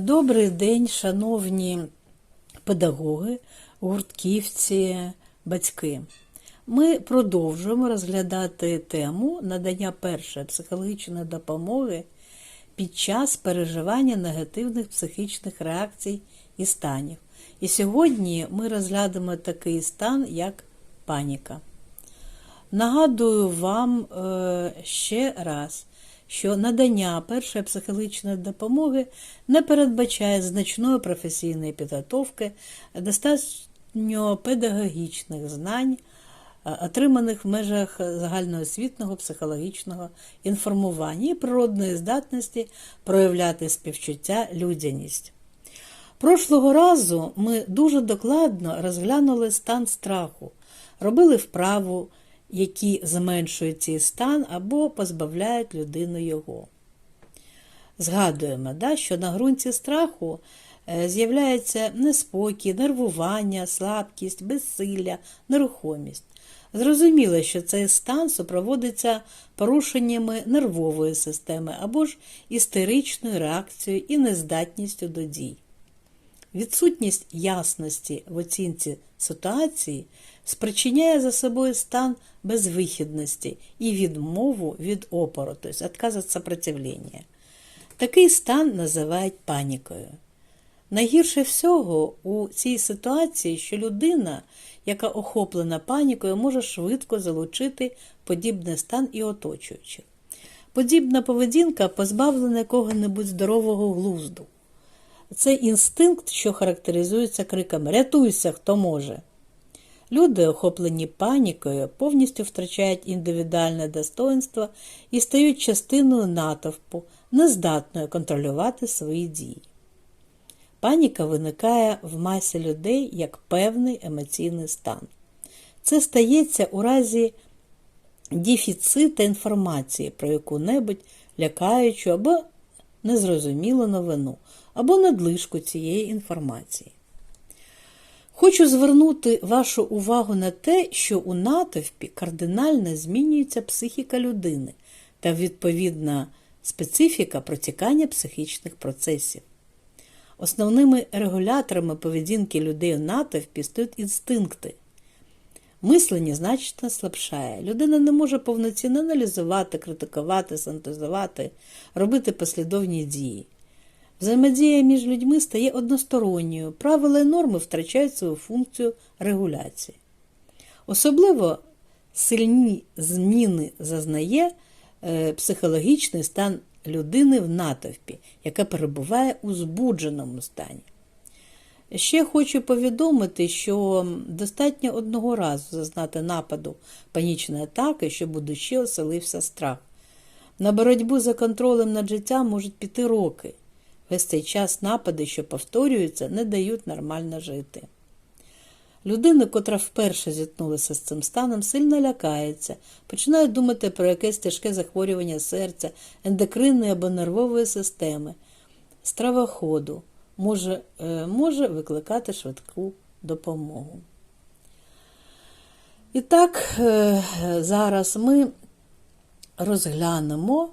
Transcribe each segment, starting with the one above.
Добрий день, шановні педагоги, гуртківці, батьки. Ми продовжуємо розглядати тему надання першої психологічної допомоги під час переживання негативних психічних реакцій і станів. І сьогодні ми розглянемо такий стан, як паніка. Нагадую вам е, ще раз, що надання першої психологічної допомоги не передбачає значної професійної підготовки, достатньо педагогічних знань, е, отриманих в межах загальноосвітнього психологічного інформування і природної здатності проявляти співчуття людяність. Прошлого разу ми дуже докладно розглянули стан страху, робили вправу, які зменшують цей стан або позбавляють людину його. Згадуємо, да, що на ґрунті страху е, з'являється неспокій, нервування, слабкість, безсилля, нерухомість. Зрозуміло, що цей стан супроводиться порушеннями нервової системи або ж істеричною реакцією і нездатністю до дій. Відсутність ясності в оцінці ситуації спричиняє за собою стан безвихідності і відмову від опору, тобто відказ від сопротивлення. Такий стан називають панікою. Найгірше всього у цій ситуації, що людина, яка охоплена панікою, може швидко залучити подібний стан і оточуючих. Подібна поведінка позбавлена якого-небудь здорового глузду. Це інстинкт, що характеризується криками Рятуйся, хто може. Люди, охоплені панікою, повністю втрачають індивідуальне достоинство і стають частиною натовпу, нездатною контролювати свої дії. Паніка виникає в масі людей як певний емоційний стан. Це стається у разі дефіцита інформації про яку-небудь лякаючу або незрозумілу новину, або надлишку цієї інформації. Хочу звернути вашу увагу на те, що у натовпі кардинально змінюється психіка людини та відповідна специфіка протікання психічних процесів. Основними регуляторами поведінки людей у натовпі стають інстинкти. Мислення значно слабшає. Людина не може повноцінно аналізувати, критикувати, синтезувати, робити послідовні дії. Взаємодія між людьми стає односторонньою, правила і норми втрачають свою функцію регуляції. Особливо сильні зміни зазнає е, психологічний стан людини в натовпі, яка перебуває у збудженому стані. Ще хочу повідомити, що достатньо одного разу зазнати нападу панічної атаки, щоб у душі оселився страх. На боротьбу за контролем над життям можуть піти роки. Весь цей час напади, що повторюються, не дають нормально жити. Людина, котра вперше зіткнулася з цим станом, сильно лякається, починає думати про якесь тяжке захворювання серця, ендокринної або нервової системи, стравоходу, може, е, може викликати швидку допомогу. І так, е, зараз ми розглянемо,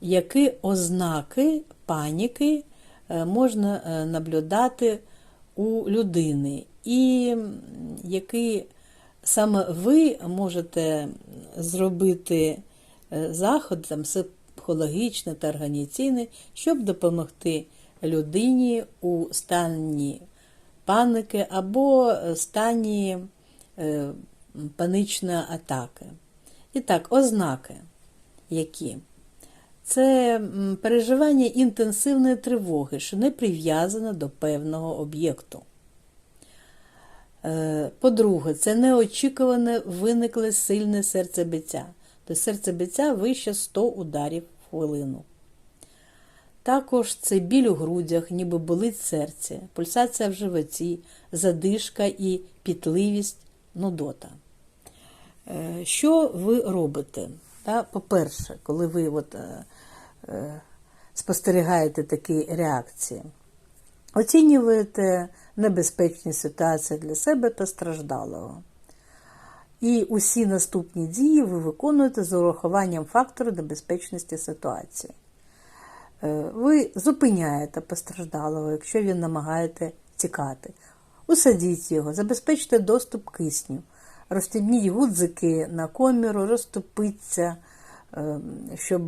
які ознаки паніки е, можна наблюдати у людини, і який саме ви можете зробити заход там, психологічний та організаційний, щоб допомогти людині у стані паники або стані е, панічної атаки. І так, ознаки які? Це переживання інтенсивної тривоги, що не прив'язано до певного об'єкту. Е, по-друге, це неочікуване виникле сильне серцебиття. Тобто серцебиття вище 100 ударів в хвилину. Також це біль у грудях, ніби болить серце, пульсація в животі, задишка і пітливість, нудота. Е, Що ви робите? По-перше, коли ви от, е, е, спостерігаєте такі реакції, оцінюєте небезпечні ситуації для себе та страждалого. І усі наступні дії ви виконуєте з урахуванням фактору небезпечності ситуації. Е, Ви зупиняєте постраждалого, якщо він намагається тікати. Усадіть його, забезпечте доступ кисню, розстібніть гудзики на коміру, розтопиться, е, щоб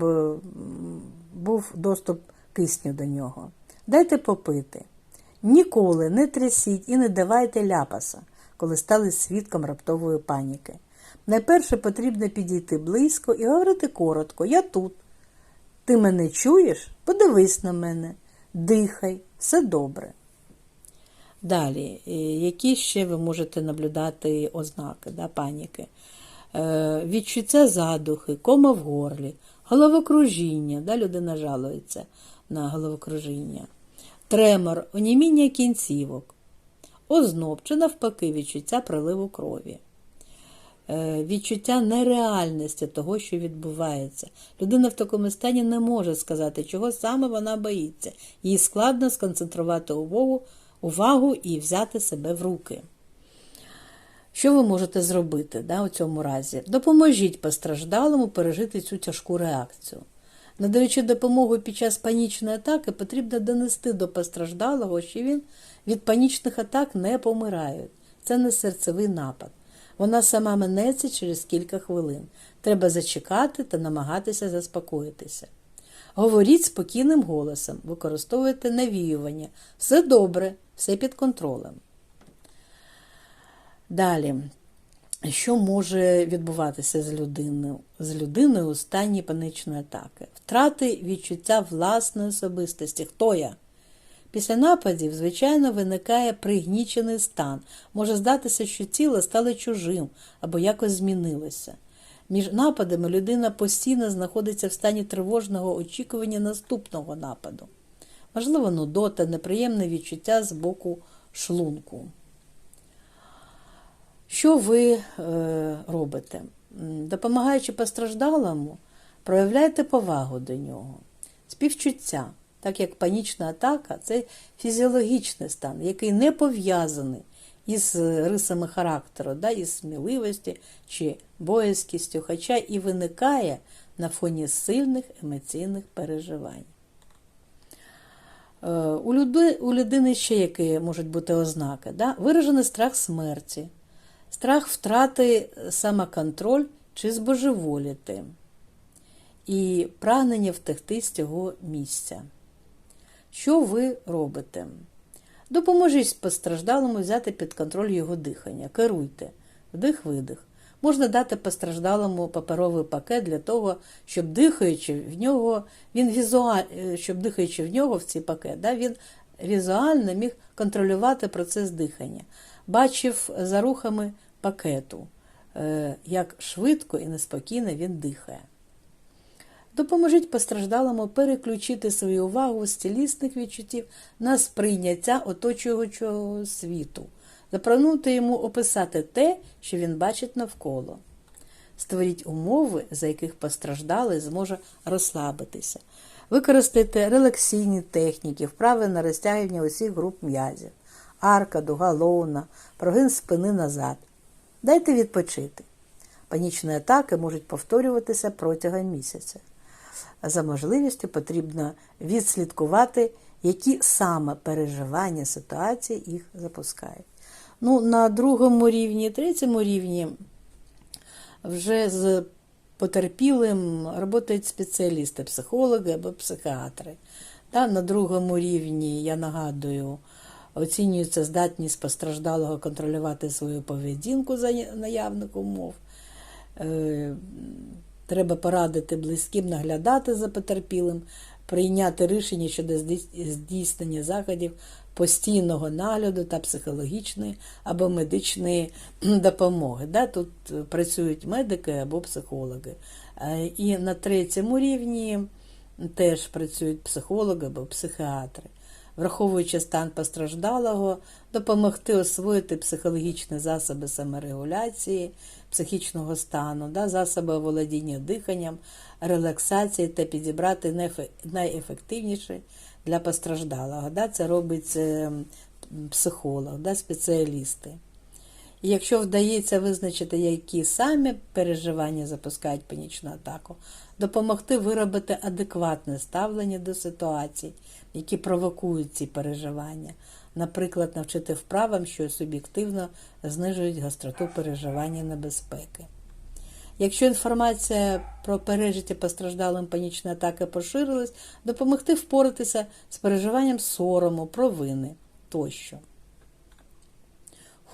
був доступ кисню до нього. Дайте попити. Ніколи не трясіть і не давайте ляпаса, коли стали свідком раптової паніки. Найперше потрібно підійти близько і говорити коротко Я тут. Ти мене чуєш? Подивись на мене, дихай, все добре. Далі, е, які ще ви можете наблюдати ознаки да, паніки? Е, відчуття задухи, кома в горлі, головокружіння, да, людина жалується на головокружіння, тремор, оніміння кінцівок, озноб чи навпаки відчуття приливу крові. Е, Відчуття нереальності того, що відбувається. Людина в такому стані не може сказати, чого саме вона боїться. Їй складно сконцентрувати увагу, увагу і взяти себе в руки. Що ви можете зробити да, у цьому разі? Допоможіть постраждалому пережити цю тяжку реакцію. Надаючи допомогу під час панічної атаки, потрібно донести до постраждалого, що він від панічних атак не помирає. Це не серцевий напад. Вона сама минеться через кілька хвилин. Треба зачекати та намагатися заспокоїтися. Говоріть спокійним голосом, використовуйте навіювання. Все добре, все під контролем. Далі, що може відбуватися з людиною з людиною у стані панічної атаки? Втрати відчуття власної особистості. Хто я? Після нападів, звичайно, виникає пригнічений стан. Може здатися, що тіло стало чужим або якось змінилося. Між нападами людина постійно знаходиться в стані тривожного очікування наступного нападу. Можливо, нудота, неприємне відчуття з боку шлунку. Що ви е, робите? Допомагаючи постраждалому, проявляйте повагу до нього, співчуття, так як панічна атака це фізіологічний стан, який не пов'язаний із рисами характеру, да, із сміливості чи боязкістю, хоча і виникає на фоні сильних емоційних переживань. Е, У люди- у людини ще які можуть бути ознаки. Да? Виражений страх смерті, страх втрати самоконтроль чи збожеволіти, і прагнення втекти з цього місця. Що ви робите? Допоможіть постраждалому взяти під контроль його дихання, керуйте, вдих-видих. Можна дати постраждалому паперовий пакет для того, щоб дихаючи в нього, він візуаль... е, щоб дихаючи в нього в цей пакет, да, він візуально міг контролювати процес дихання, бачив за рухами пакету, е, як швидко і неспокійно він дихає. Допоможіть постраждалому переключити свою увагу з цілісних відчуттів на сприйняття оточуючого світу, запропонуйте йому описати те, що він бачить навколо. Створіть умови, за яких постраждалий зможе розслабитися. Використайте релаксійні техніки, вправи на розтягування усіх груп м'язів, арка, дуга, лоуна, прогин спини назад. Дайте відпочити. Панічні атаки можуть повторюватися протягом місяця. За можливістю потрібно відслідкувати, які саме переживання ситуації їх запускають. Ну, на другому рівні, третьому рівні вже з потерпілим працюють спеціалісти, психологи або психіатри. Та, на другому рівні, я нагадую, оцінюється здатність постраждалого контролювати свою поведінку за наявних умов. Треба порадити близьким наглядати за потерпілим, прийняти рішення щодо здійснення заходів постійного нагляду та психологічної або медичної допомоги. Тут е, працюють медики або психологи. Е, І на третьому рівні теж працюють психологи або психіатри. Враховуючи стан постраждалого, допомогти освоїти психологічні засоби саморегуляції, психічного стану, да, засоби оволодіння диханням, релаксації та підібрати найефективніші для постраждалого. Да, це робить е, психолог, да, спеціалісти. І якщо вдається визначити, які самі переживання запускають панічну атаку, допомогти виробити адекватне ставлення до ситуацій, які провокують ці переживання. Наприклад, навчити вправам, що суб'єктивно знижують гостроту переживання небезпеки. Якщо інформація про пережиття постраждалим панічної атаки поширилась, допомогти впоратися з переживанням сорому, провини тощо.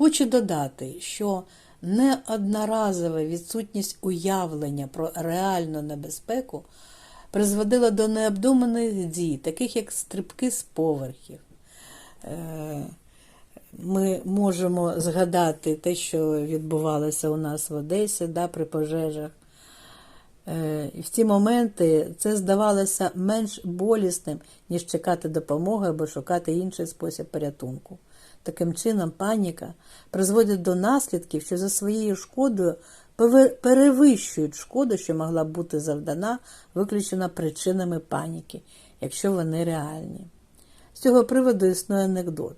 Хочу додати, що неодноразова відсутність уявлення про реальну небезпеку призводила до необдуманих дій, таких як стрибки з поверхів. Е, Ми можемо згадати те, що відбувалося у нас в Одесі да, при пожежах. Е, в ці моменти це здавалося менш болісним, ніж чекати допомоги або шукати інший спосіб порятунку. Таким чином, паніка призводить до наслідків, що за своєю шкодою перевищують шкоду, що могла бути завдана виключно причинами паніки, якщо вони реальні. З цього приводу існує анекдот.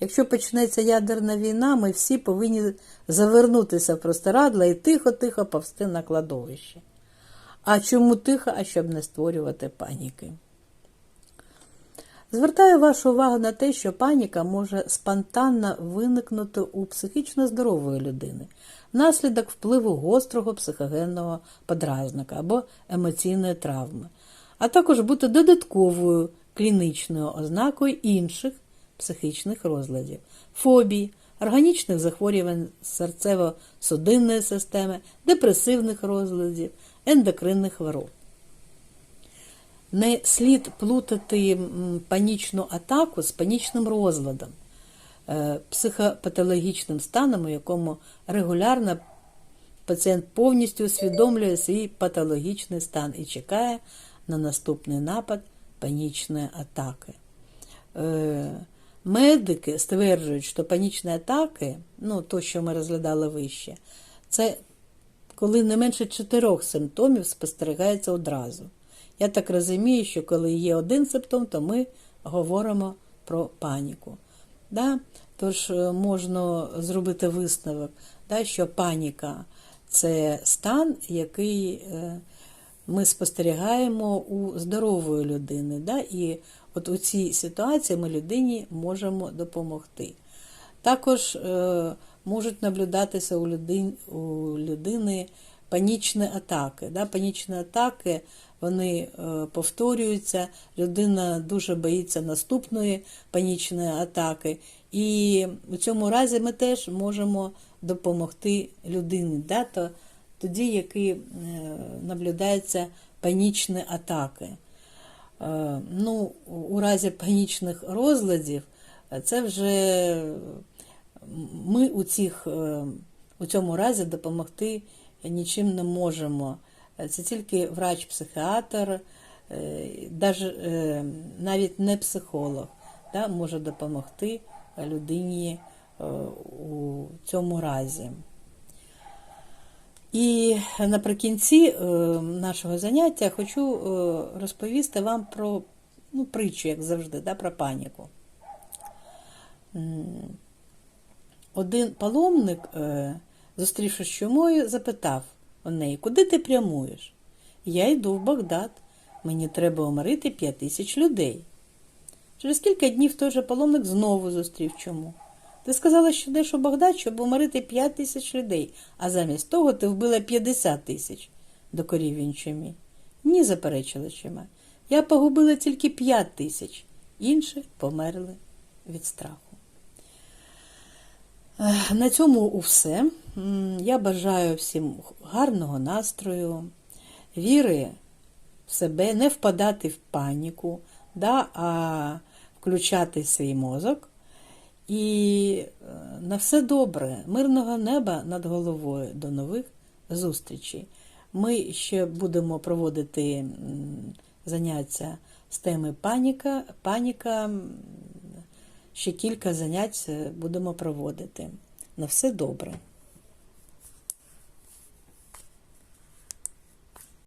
Якщо почнеться ядерна війна, ми всі повинні завернутися в простирадла і тихо-тихо повсти на кладовище. А чому тихо, а щоб не створювати паніки? Звертаю вашу увагу на те, що паніка може спонтанно виникнути у психічно здорової людини внаслідок впливу гострого психогенного подразника або емоційної травми, а також бути додатковою клінічною ознакою інших психічних розладів, фобій, органічних захворювань серцево-судинної системи, депресивних розладів, ендокринних хвороб. Не слід плутати панічну атаку з панічним розладом, е, психопатологічним станом, у якому регулярно пацієнт повністю усвідомлює свій патологічний стан і чекає на наступний напад панічної атаки. Е, Медики стверджують, що панічні атаки, ну то, що ми розглядали вище, це коли не менше чотирьох симптомів спостерігається одразу. Я так розумію, що коли є один симптом, то ми говоримо про паніку. Да? Тож е, можна зробити висновок, да, що паніка це стан, який е, ми спостерігаємо у здорової людини. Да? І от у цій ситуації ми людині можемо допомогти. Також е, можуть наблюдатися у людини, панічні атаки. Да? Панічні атаки вони е, повторюються, людина дуже боїться наступної панічної атаки. І у цьому разі ми теж можемо допомогти людині, да? То, тоді, які е, наблюдаються панічні атаки. Е, Ну, у разі панічних розладів це вже ми у, цих, у цьому разі допомогти нічим не можемо. Це тільки врач-психіатр, е, е, навіть не психолог, да, може допомогти людині е, у цьому разі. І наприкінці е, нашого заняття хочу е, розповісти вам про ну, притчу, як завжди, да, про паніку. Один паломник, е, зустрівшись з чумою, запитав неї, куди ти прямуєш? Я йду в Багдад. Мені треба омирити п'ять тисяч людей. Через кілька днів той же паломник знову зустрів чому. Ти сказала, що йдеш у Багдад, щоб уморити 5 тисяч людей, а замість того ти вбила 50 тисяч, докорів він чумі. Ні, заперечила чума. Я погубила тільки 5 тисяч, інші померли від страху. На цьому все. Я бажаю всім гарного настрою, віри в себе, не впадати в паніку, да, а включати свій мозок. І е, на все добре, мирного неба над головою. До нових зустрічей. Ми ще будемо проводити заняття з теми паніка. Паніка ще кілька занять е, будемо проводити. На все добре.